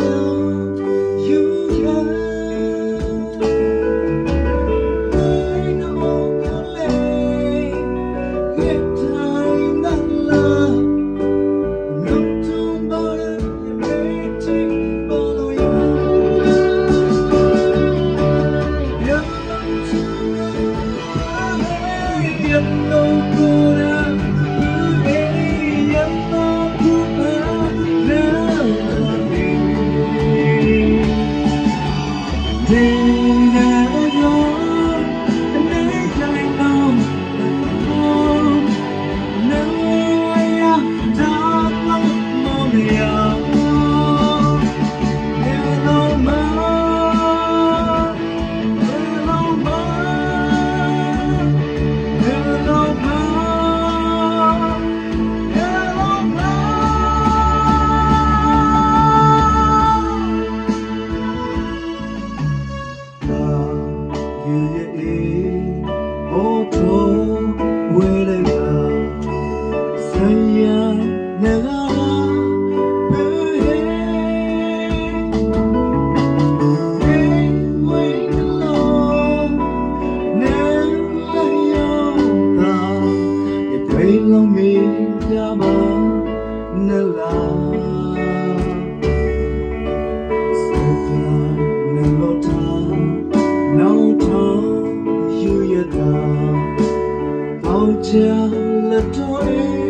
you. ကြမနလာစကနလောတာနောင်ထောင်းယူရတာပေါချလက်တော်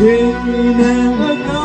给你那么高。